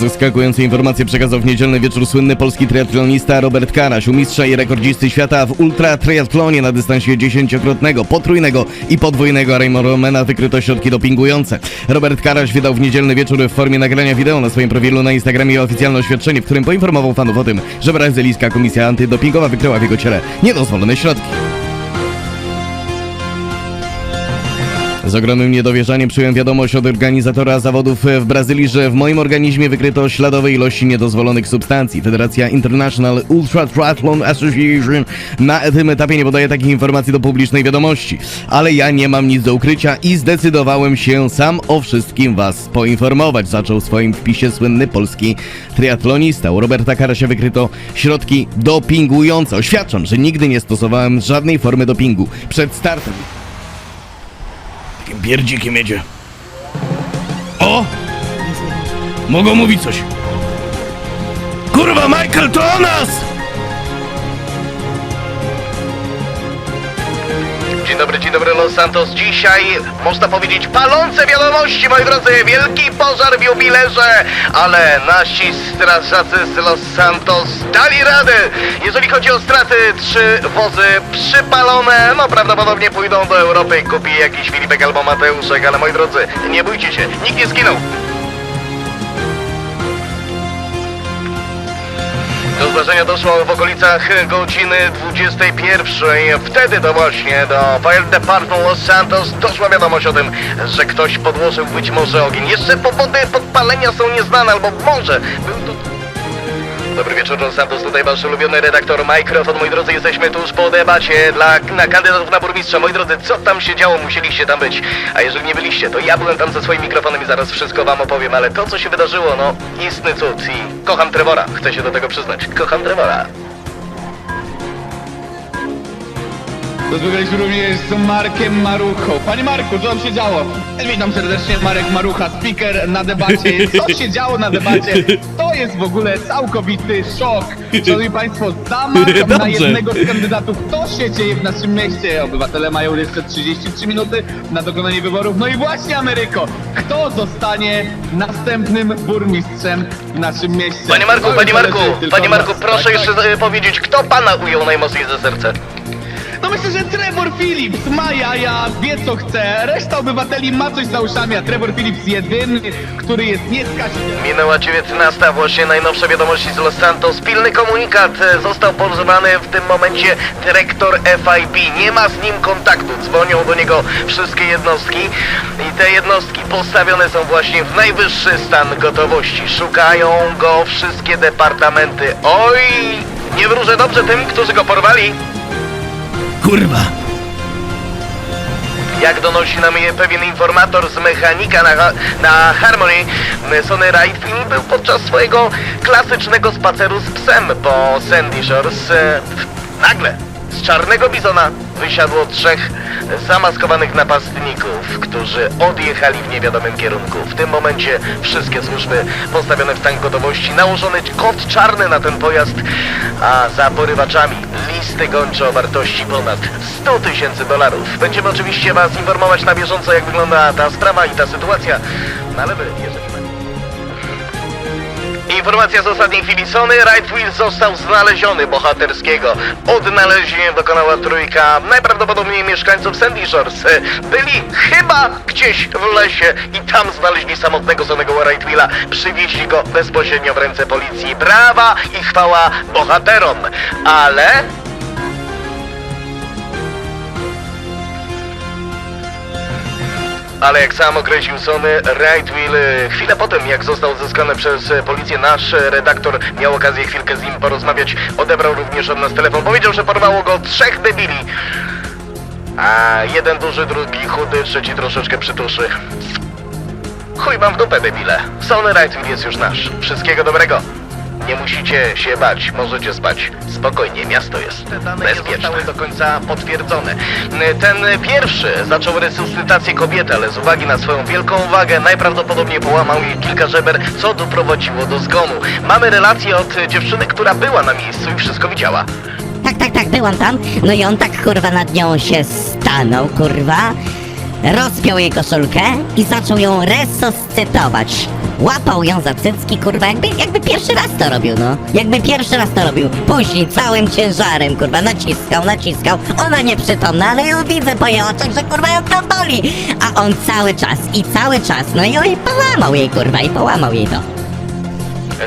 Zaskakujące informacje przekazał w niedzielny wieczór słynny polski triatlonista Robert Karaś, mistrza i rekordzisty świata w ultra triatlonie na dystansie dziesięciokrotnego, potrójnego i podwójnego Ironmana wykryto środki dopingujące. Robert Karaś wydał w niedzielny wieczór w formie nagrania wideo na swoim profilu na Instagramie oficjalne oświadczenie, w którym poinformował fanów o tym, że brazylijska komisja antydopingowa wykryła w jego ciele niedozwolone środki. Z ogromnym niedowierzaniem przyjąłem wiadomość od organizatora zawodów w Brazylii, że w moim organizmie wykryto śladowe ilości niedozwolonych substancji. Federacja International Ultra Triathlon Association na tym etapie nie podaje takich informacji do publicznej wiadomości. Ale ja nie mam nic do ukrycia i zdecydowałem się sam o wszystkim was poinformować. Zaczął w swoim wpisie słynny polski triatlonista. U Roberta Karasia wykryto środki dopingujące. Oświadczam, że nigdy nie stosowałem żadnej formy dopingu. Przed startem Takim pierdzikiem jedzie. O! Mogą mówić coś. Kurwa, Michael, to o nas! Dzień dobry, dzień dobry, Los Santos. Dzisiaj, można powiedzieć, palące wiadomości, moi drodzy. Wielki pożar w jubilerze, ale nasi strażacy z Los Santos dali radę. Jeżeli chodzi o straty, trzy wozy przypalone, no prawdopodobnie pójdą do Europy i kupi jakiś Filipek albo Mateuszek, ale moi drodzy, nie bójcie się, nikt nie zginął. Do zdarzenia doszło w okolicach godziny 21. Wtedy to właśnie do Fire Department Los Santos doszła wiadomość o tym, że ktoś podłożył być może ogień. Jeszcze powody podpalenia są nieznane, albo może był to... Dobry wieczór, Santos, tutaj wasz ulubiony redaktor Mikrofon. Moi drodzy, jesteśmy tuż po debacie dla, na kandydatów na burmistrza. Moi drodzy, co tam się działo? Musieliście tam być. A jeżeli nie byliście, to ja byłem tam ze swoim mikrofonem i zaraz wszystko wam opowiem. Ale to, co się wydarzyło, no, istny cud. I kocham Trevora. Chcę się do tego przyznać. Kocham Trevora. Rozmawialiśmy również z Markiem Maruchą. Panie Marku, co tam się działo? Witam serdecznie, Marek Marucha, speaker na debacie. Co się działo na debacie? To jest w ogóle całkowity szok. Szanowni Państwo, zamach na Dobrze. jednego z kandydatów. To się dzieje w naszym mieście. Obywatele mają jeszcze 33 minuty na dokonanie wyborów. No i właśnie, Ameryko, kto zostanie następnym burmistrzem w naszym mieście? Panie Marku, To już panie Marku, zależy tylko panie od Marku, proszę Tak, jeszcze tak. e, powiedzieć, kto pana ujął najmocniej za serce? No myślę, że Trevor Phillips ma jaja, wie co chce. Reszta obywateli ma coś za uszami, a Trevor Phillips jedyny, który jest nieskazitelny. Minęła 19, właśnie najnowsze wiadomości z Los Santos. Pilny komunikat e, został pożywany w tym momencie dyrektor FIB. Nie ma z nim kontaktu. Dzwonią do niego wszystkie jednostki i te jednostki postawione są właśnie w najwyższy stan gotowości. Szukają go wszystkie departamenty. Oj, nie wróżę dobrze tym, którzy go porwali. Kurwa! Jak donosi nam je pewien informator z mechanika na, na Harmony, Sony Rightfield był podczas swojego klasycznego spaceru z psem po Sandy Shores. e, Nagle z czarnego bizona wysiadło trzech zamaskowanych napastników, którzy odjechali w niewiadomym kierunku. W tym momencie wszystkie służby postawione w stan gotowości, nałożony kod czarny na ten pojazd, a za porywaczami listy gończe o wartości ponad 100 tysięcy dolarów. Będziemy oczywiście Was informować na bieżąco, jak wygląda ta sprawa i ta sytuacja. No ale Wy, jeżeli Informacja z ostatniej chwili. Sony Rightwheel został znaleziony bohaterskiego. Odnalezienia dokonała trójka najprawdopodobniej mieszkańców Sandy Shores. Byli chyba gdzieś w lesie i tam znaleźli samotnego Sonego Rightwheela. Przywieźli go bezpośrednio w ręce policji. Brawa i chwała bohaterom. Ale Ale jak sam określił Sony, Rightwheel e, chwilę po tym, jak został odzyskany przez e, policję, nasz e, redaktor miał okazję chwilkę z nim porozmawiać. Odebrał również od nas telefon. Powiedział, że porwało go trzech debili. A jeden duży, drugi chudy, trzeci troszeczkę przytuszy. Chuj wam w dupę, debile. Sony Rightwheel jest już nasz. Wszystkiego dobrego. Nie musicie się bać, możecie spać. Spokojnie, miasto jest Te dane bezpieczne. nie zostały do końca potwierdzone. Ten pierwszy zaczął resuscytację kobiety, ale z uwagi na swoją wielką wagę najprawdopodobniej połamał jej kilka żeber, co doprowadziło do zgonu. Mamy relację od dziewczyny, która była na miejscu i wszystko widziała. Tak, tak, tak, byłam tam. No i on tak kurwa nad nią się stanął, kurwa. Rozpiął jej koszulkę i zaczął ją resuscytować. Łapał ją za cycki, kurwa, jakby, jakby pierwszy raz to robił, no. Jakby pierwszy raz to robił. Później całym ciężarem, kurwa, naciskał, naciskał. Ona nieprzytomna, ale ją widzę po jej oczach, że kurwa ją to boli. A on cały czas i cały czas, no i, i połamał jej, kurwa, i połamał jej to.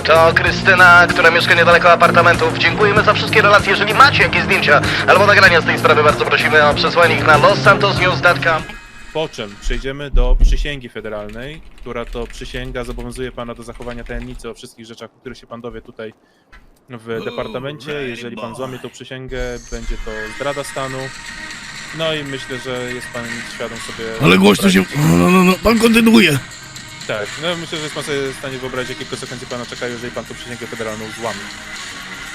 To Krystyna, która mieszka niedaleko apartamentów. Dziękujemy za wszystkie relacje. Jeżeli macie jakieś zdjęcia albo nagrania z tej sprawy, bardzo prosimy o przesłanie ich na lossantosnews.com. Po czym przejdziemy do przysięgi federalnej, która to przysięga zobowiązuje pana do zachowania tajemnicy o wszystkich rzeczach, o których się pan dowie tutaj w departamencie. Jeżeli pan złamie tą przysięgę, będzie to zdrada stanu. No i myślę, że jest pan świadom sobie. Ale głośno się... No, no, no, no, pan kontynuuje. Tak, no myślę, że jest pan sobie w stanie wyobrazić, jakie konsekwencje pana czekają, jeżeli pan tą przysięgę federalną złamie.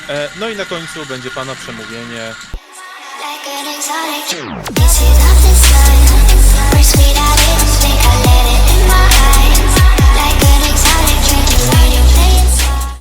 E, no i na końcu będzie pana przemówienie Like an exotic. This is not the sabes, let it.